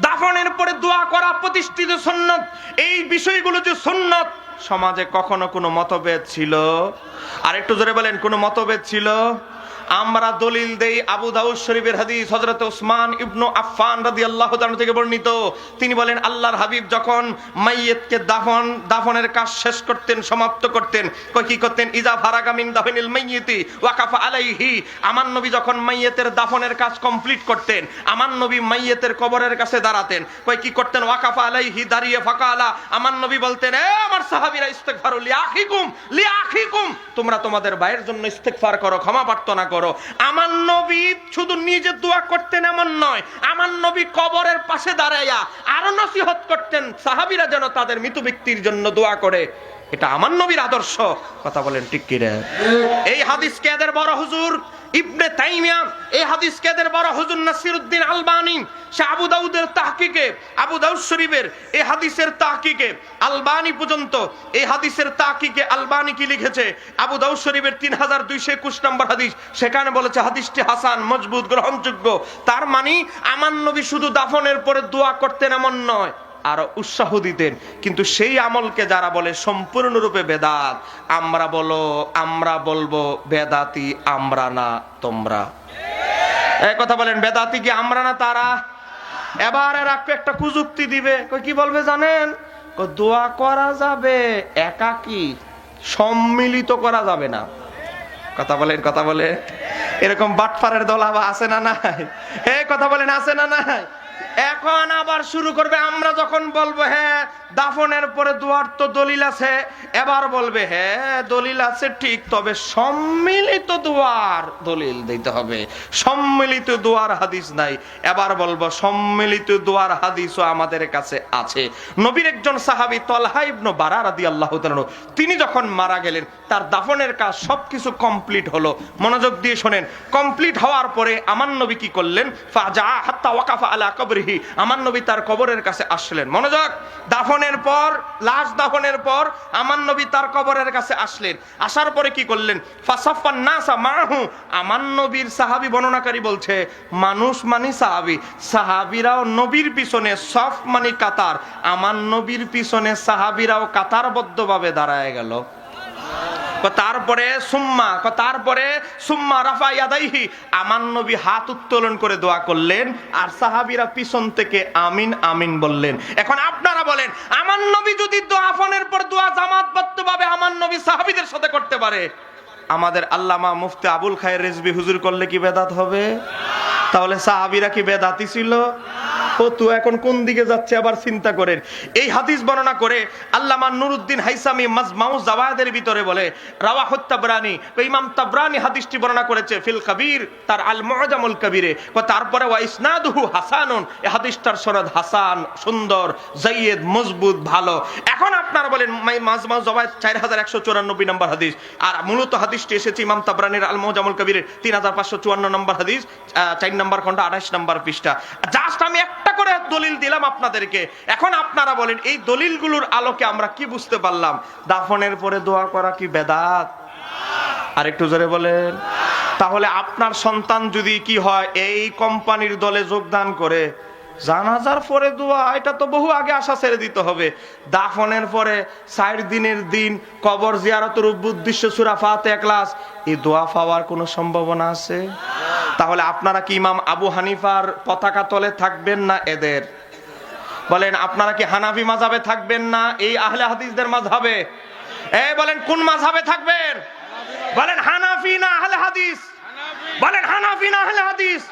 দাফনের পরে দোয়া করা, প্রতিষ্ঠিত সন্ন্যত এই বিষয়গুলো যে সন্ন্যত সমাজে কখনো কোনো মতভেদ ছিল? আর একটু জোরে বলেন, কোনো মতভেদ ছিল? আমরা দলিল দেই আবু দাউদ শরীফের হাদিস, হযরত ওসমান ইবনু আফফান রাদিয়াল্লাহু তাআলা থেকে বর্ণিত। তিনি বলেন, আল্লাহর হাবিব যখন মাইয়িতকে দাফন, দাফনের কাজ শেষ করতেন, সমাপ্ত করতেন কি করতেন? ইজা ফারাগা মিন দাফনিল মাইয়িতি ওয়াকাফা আলাইহি। আমার নবী যখন মাইয়িতের দাফনের কাজ কমপ্লিট করতেন, আমার নবী মাইয়িতের কবরের কাছে দাঁড়াতেন কই কি করতেন? ওয়াকাফা আলাইহি দাঁড়িয়ে ফাকালা। আমার নবী বলতেন, এ আমার সাহাবীরা, ইস্তেগফারু লিআখিকুম লিআখিকুম। তোমরা তোমাদের ভাইয়ের জন্য ইস্তেগফার করো, ক্ষমা প্রার্থনা করো। আমার নবী শুধু নিজে দোয়া করতেন এমন নয় আমার নবী কবরের পাশে দাঁড়াইয়া আরও নসিহত করতেন সাহাবিরা যেন তাদের মৃত ব্যক্তির জন্য দোয়া করে। এটা আমার নবীর আদর্শ। কথা বলেন ঠিক কি রে এই হাদিস কেদের বড় হুজুর? ইবনে তাইমিয়া এই হাদিস কেদের বড়? হুজুর নাসিরউদ্দিন আলবানি সে আবু দাউদের তাহকিকে, আবু দাউদ শরীফের এই হাদিসের তাহকিকে, আলবানি পর্যন্ত এই হাদিসের তাহকিকে আলবানি কি লিখেছে? আবু দাউদ শরীফের তিন হাজার দুইশো একুশ নম্বর হাদিস, সেখানে বলেছে, হাদিসটি হাসান, মজবুত, গ্রহণযোগ্য। তার মানে আমার নবী শুধু দাফনের পরে দোয়া করতেন এমন নয়। আরও উৎসাহ দিতেন। কিন্তু সেই আমলকে যারা বলে সম্পূর্ণরূপে বেদাত, আমরা বলো, আমরা বলব, বেদাতি আমরা না, তোমরা। এই কথা বলেন, বেদাতি কি আমরা না তারা? এবার এরা একটা কুযুক্তি দিবে। কি বলবে জানেন? দোয়া করা যাবে, একাকি, সম্মিলিত করা যাবে না। কথা বলেন, কথা বলে এরকম বাটফারের দল আবার আছে না নাই? এই কথা বলেন, আছে না নাই? এখন আবার শুরু করবে। আমরা যখন বলব হ্যাঁ দাফনের পরে দুয়ার তো দলিল আছে। এবার বলবে হ্যাঁ দলিল আছে ঠিক, তবে সম্মিলিত দুয়ার দলিল দিতে হবে। সম্মিলিত দুয়ার হাদিস নাই। এবার বলব, সম্মিলিত দুয়ার হাদিসও আমাদের কাছে আছে। নবীর একজন সাহাবী তলহা ইবনু বারা রাদিয়াল্লাহু তাআলা তিনি যখন মারা গেলেন, তার দাফনের কাজ সবকিছু কমপ্লিট হলো। মনোযোগ দিয়ে শোনেন। কমপ্লিট হওয়ার পরে আমার নবী কি করলেন? ফাজা হাত্তা ওয়াকাফা আলা কবরিহি আমার নবী তার কবরের কাছে আসলেন। মনোযোগ দাফনের পর, লাশ দাফনের পর, আমার নবী তার কবরের কাছে আসলেন। আসার পরে কি করলেন? ফাসাফান নাসা মাহু, আমার নবীর সাহাবী বর্ণনাকারী বলছে, মানুষ মানি সাহাবী, সাহাবীরাও নবীর পিছনে সফ মানি কাতার, আমার নবীর পিছনে সাহাবীরাও কাতারবদ্ধভাবে দাঁড়ায় গেল। তারপরে সুম্মা তারপরে সুম্মা রাফা ইয়াদাইহি। আমার নবী হাত উত্তোলন করে দোয়া করলেন আর সাহাবীরা পিছন থেকে আমিন আমিন বললেন। এখন আপনারা বলেন, আমার নবী যদি দোয়াফনের পর দোয়া জামাতবদ্ধভাবে আমার নবী সাহাবীদের সাথে করতে পারে? আমাদের আল্লামা মুফতি আবুল খায়ের রেজবি হুজুর করলে কি বেদাত হবে? তাহলে সাহাবীরা কি বেদাতি ছিল? এখন কোন দিকে যাচ্ছে আবার চিন্তা করেন। এই হাদিস বর্ণনা করে নুরুদ্দিন হাইসামি মাজমাউ ভিতরে বলে রাওয়া ইমাম হাদিসটি বর্ণনা করেছে, ফিল কবির, তার আল কবিরে তারপরে ওয়া হাসানুন এই হাদিসটার সনদ হাসান, সুন্দর, জাইয়েদ, মজবুত, ভালো। এখন আপনারা বলেন মাজমাউ জাওয়াদ 4194 নম্বর হাদিস, আর মূলত হাদিসটি এসেছে ইমাম তাবরানির আল মুআজামুল কবিরের 3554 নম্বর হাদিস চার নম্বর খন্ড 28 নম্বর পৃষ্ঠা। জাস্ট আমি একটা করে দলিল দিলাম আপনাদেরকে। এখন আপনারা বলেন, এই দলিলগুলোর আলোকে আমরা কি বুঝতে পারলাম? দাফনের পরে দোয়া করা কি বেদাত? আর একটু জোরে বলেন। তাহলে আপনার সন্তান যদি কি হয়, এই কোম্পানির দলে যোগদান করে, জানাজার পরে দোয়া, এটা তো বহু আগে আশা ছেড়ে দিতে হবে। দাফনের পরে ষাট দিনের দিন কবর জিয়ারতের উদ্দেশ্য সুরা ফাতে ক্লাস, এই দোয়া পাওয়ার কোনো সম্ভাবনা আছে? তাহলে আপনারা কি ইমাম আবু হানিফার পতাকা তলে থাকবেন না এদের? বলেন, আপনারা কি হানাফি মাঝাবে থাকবেন না এই আহলে হাদিসদের মাঝাবে এই বলেন, কোন মাঝাবে থাকবেন? বলেন, হানাফি না আহলে হাদিস? বলেন, হানাফি না আহলে হাদিস?